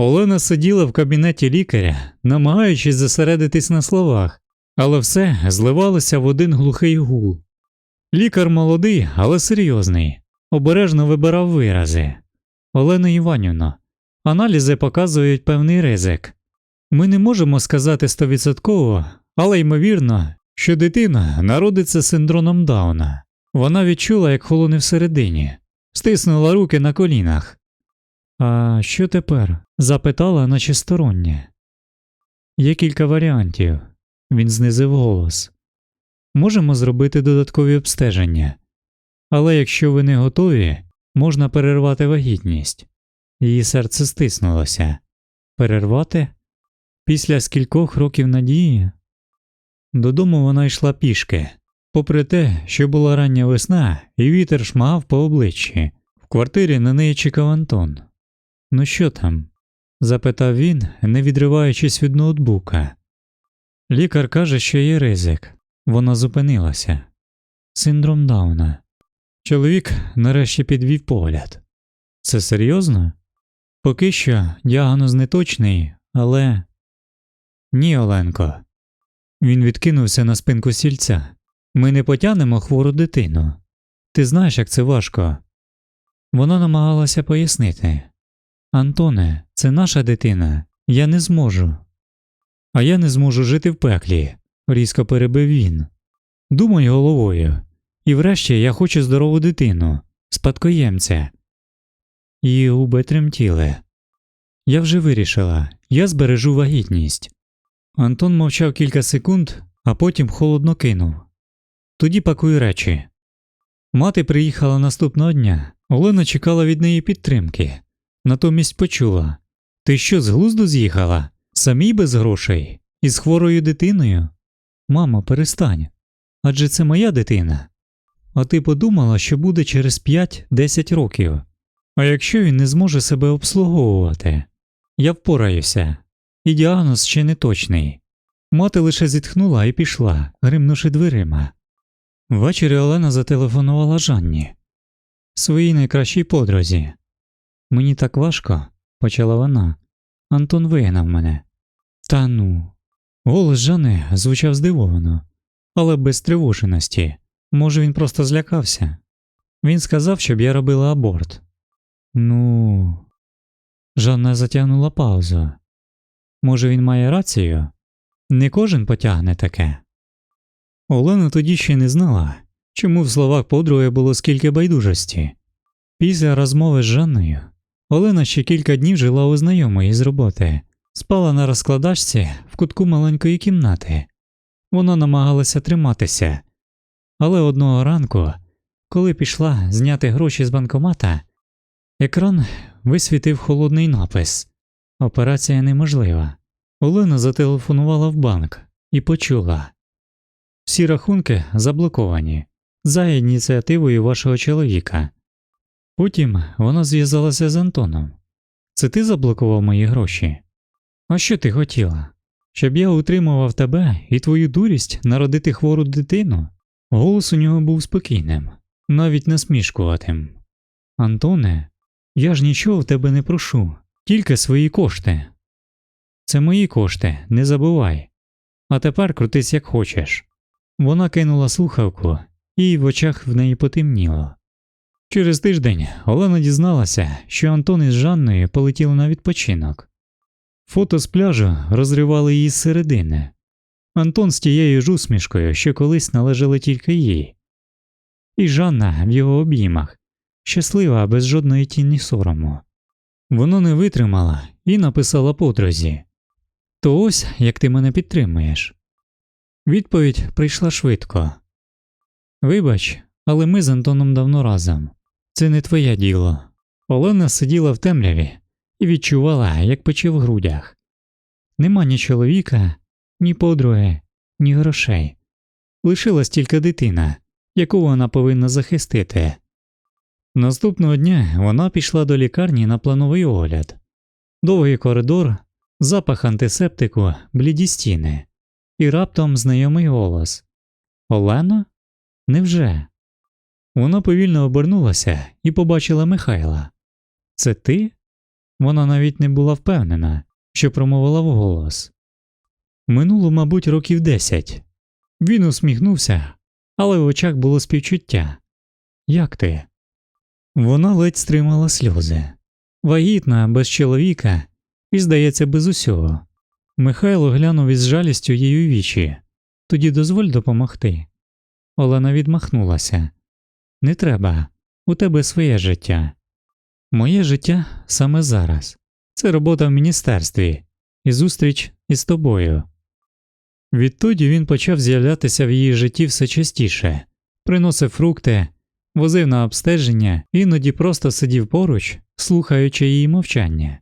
Олена сиділа в кабінеті лікаря, намагаючись зосередитись на словах, але все зливалося в один глухий гул. Лікар молодий, але серйозний, обережно вибирав вирази. Олена Іванівна, аналізи показують певний ризик. Ми не можемо сказати стовідсотково, але ймовірно, що дитина народиться з синдромом Дауна. Вона відчула, як холоне всередині, стиснула руки на колінах. А що тепер? Запитала наче стороннє. Є кілька варіантів. Він знизив голос. Можемо зробити додаткові обстеження. Але якщо ви не готові, можна перервати вагітність. Її серце стиснулося. Перервати? Після скількох років надії? Додому вона йшла пішки, попри те, що була рання весна, і вітер шмагав по обличчі. В квартирі на неї чекав Антон. Ну що там? Запитав він, не відриваючись від ноутбука. Лікар каже, що є ризик. Вона зупинилася. Синдром Дауна. Чоловік нарешті підвів погляд. Це серйозно? Поки що діагноз не точний, але. Ні, Оленко. Він відкинувся на спинку сільця. Ми не потягнемо хвору дитину. Ти знаєш, як це важко. Вона намагалася пояснити. Антоне, це наша дитина, я не зможу. А я не зможу жити в пеклі, різко перебив він. Думай головою. І врешті я хочу здорову дитину, спадкоємця. Її губи тремтіли. Я вже вирішила, я збережу вагітність. Антон мовчав кілька секунд, а потім холодно кинув. Тоді пакуй речі. Мати приїхала наступного дня. Олена чекала від неї підтримки. Натомість почула Ти що з глузду з'їхала? Самій без грошей? Із хворою дитиною? Мамо, перестань. Адже це моя дитина. А ти подумала, що буде через 5-10 років. А якщо він не зможе себе обслуговувати? Я впораюся, і діагноз ще не точний. Мати лише зітхнула і пішла, гримнувши дверима. Ввечері Олена зателефонувала Жанні, своїй найкращій подрузі. Мені так важко, почала вона. Антон вигнав мене. Та ну. Голос Жани звучав здивовано, але без тривоженості. Може, він просто злякався. Він сказав, щоб я робила аборт. Ну. Жанна затягнула паузу. Може, він має рацію? Не кожен потягне таке. Олена тоді ще не знала, чому в словах подруги було скільки байдужості. Після розмови з Жанною Олена ще кілька днів жила у знайомої з роботи, спала на розкладачці в кутку маленької кімнати. Вона намагалася триматися, але одного ранку, коли пішла зняти гроші з банкомата, екран висвітив холодний напис Операція неможлива. Олена зателефонувала в банк і почула всі рахунки заблоковані за ініціативою вашого чоловіка. Потім вона зв'язалася з Антоном. Це ти заблокував мої гроші? А що ти хотіла? Щоб я утримував тебе і твою дурість народити хвору дитину? Голос у нього був спокійним, навіть насмішкуватим. Антоне, я ж нічого в тебе не прошу, тільки свої кошти. Це мої кошти, не забувай. А тепер крутись як хочеш. Вона кинула слухавку, і в очах в неї потемніло. Через тиждень Олена дізналася, що Антон із Жанною полетіли на відпочинок. Фото з пляжу розривали її зсередини. Антон з тією ж усмішкою, що колись належали тільки їй, і Жанна в його обіймах, щаслива без жодної тіні сорому. Вона не витримала і написала подрузі То ось як ти мене підтримуєш. Відповідь прийшла швидко. Вибач, але ми з Антоном давно разом. Це не твоє діло. Олена сиділа в темряві і відчувала, як пече в грудях. Нема ні чоловіка, ні подруги, ні грошей. Лишилась тільки дитина, яку вона повинна захистити. Наступного дня вона пішла до лікарні на плановий огляд. Довгий коридор, запах антисептику, бліді стіни, і раптом знайомий голос Олено? Невже? Вона повільно обернулася і побачила Михайла. Це ти? Вона навіть не була впевнена, що промовила вголос. Минуло, мабуть, років десять. Він усміхнувся, але в очах було співчуття. Як ти? Вона ледь стримала сльози. Вагітна, без чоловіка і, здається, без усього. Михайло глянув із жалістю у вічі. Тоді дозволь допомогти. Олена відмахнулася. Не треба, у тебе своє життя. Моє життя саме зараз. Це робота в міністерстві і зустріч із тобою. Відтоді він почав з'являтися в її житті все частіше, приносив фрукти, возив на обстеження, іноді просто сидів поруч, слухаючи її мовчання.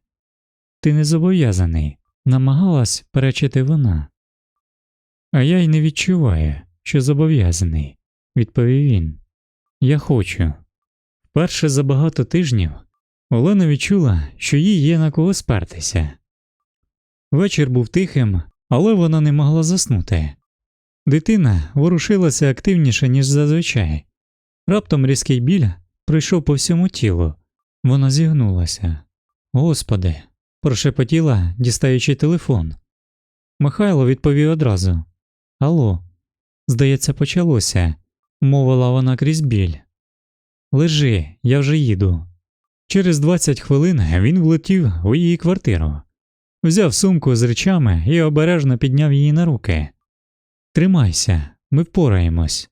Ти не зобов'язаний, намагалась перечити вона. А я й не відчуваю, що зобов'язаний, відповів він. Я хочу. Вперше за багато тижнів Олена відчула, що їй є на кого спертися. Вечір був тихим, але вона не могла заснути. Дитина ворушилася активніше, ніж зазвичай. Раптом різкий біль прийшов по всьому тілу. Вона зігнулася. Господи, прошепотіла, дістаючи телефон. Михайло відповів одразу Алло, здається, почалося, мовила вона крізь біль. Лежи, я вже їду. Через 20 хвилин він влетів у її квартиру, взяв сумку з речами і обережно підняв її на руки. Тримайся, ми впораємось.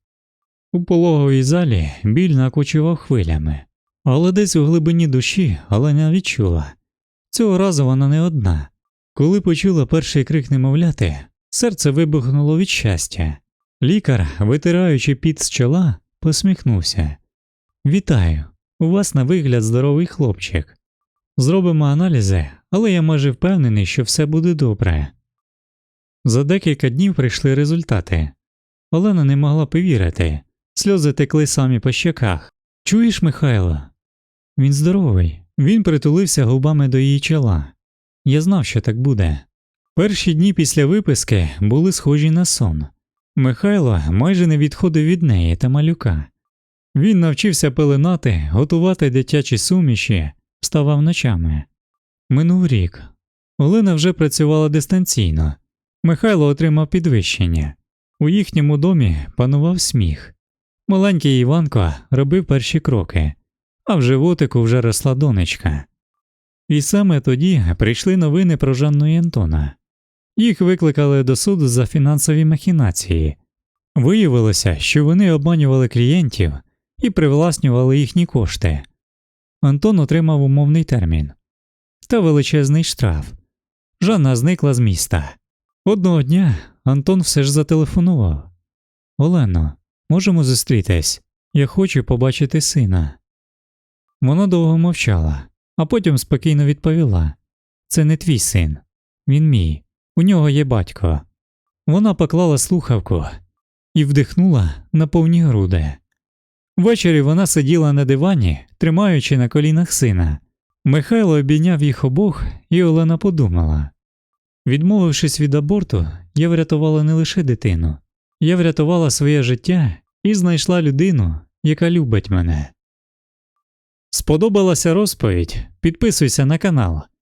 У пологовій залі біль накочував хвилями, але десь у глибині душі Олена відчула. Цього разу вона не одна. Коли почула перший крик немовляти, серце вибухнуло від щастя. Лікар, витираючи під з чола, посміхнувся. Вітаю, у вас на вигляд здоровий хлопчик. Зробимо аналізи, але я майже впевнений, що все буде добре. За декілька днів прийшли результати. Олена не могла повірити, сльози текли самі по щеках. Чуєш, Михайло? Він здоровий, він притулився губами до її чола. Я знав, що так буде. Перші дні після виписки були схожі на сон. Михайло майже не відходив від неї та малюка. Він навчився пеленати, готувати дитячі суміші, вставав ночами. Минув рік. Олена вже працювала дистанційно. Михайло отримав підвищення. У їхньому домі панував сміх. Маленький Іванко робив перші кроки, а в животику вже росла донечка. І саме тоді прийшли новини про Жанну і Антона. Їх викликали до суду за фінансові махінації. Виявилося, що вони обманювали клієнтів і привласнювали їхні кошти. Антон отримав умовний термін та величезний штраф. Жанна зникла з міста. Одного дня Антон все ж зателефонував Олено, можемо зустрітись? Я хочу побачити сина. Вона довго мовчала, а потім спокійно відповіла Це не твій син, він мій, у нього є батько. Вона поклала слухавку і вдихнула на повні груди. Ввечері вона сиділа на дивані, тримаючи на колінах сина. Михайло обійняв їх обох, і Олена подумала відмовившись від аборту, я врятувала не лише дитину, я врятувала своє життя і знайшла людину, яка любить мене. Сподобалася розповідь? Підписуйся на канал,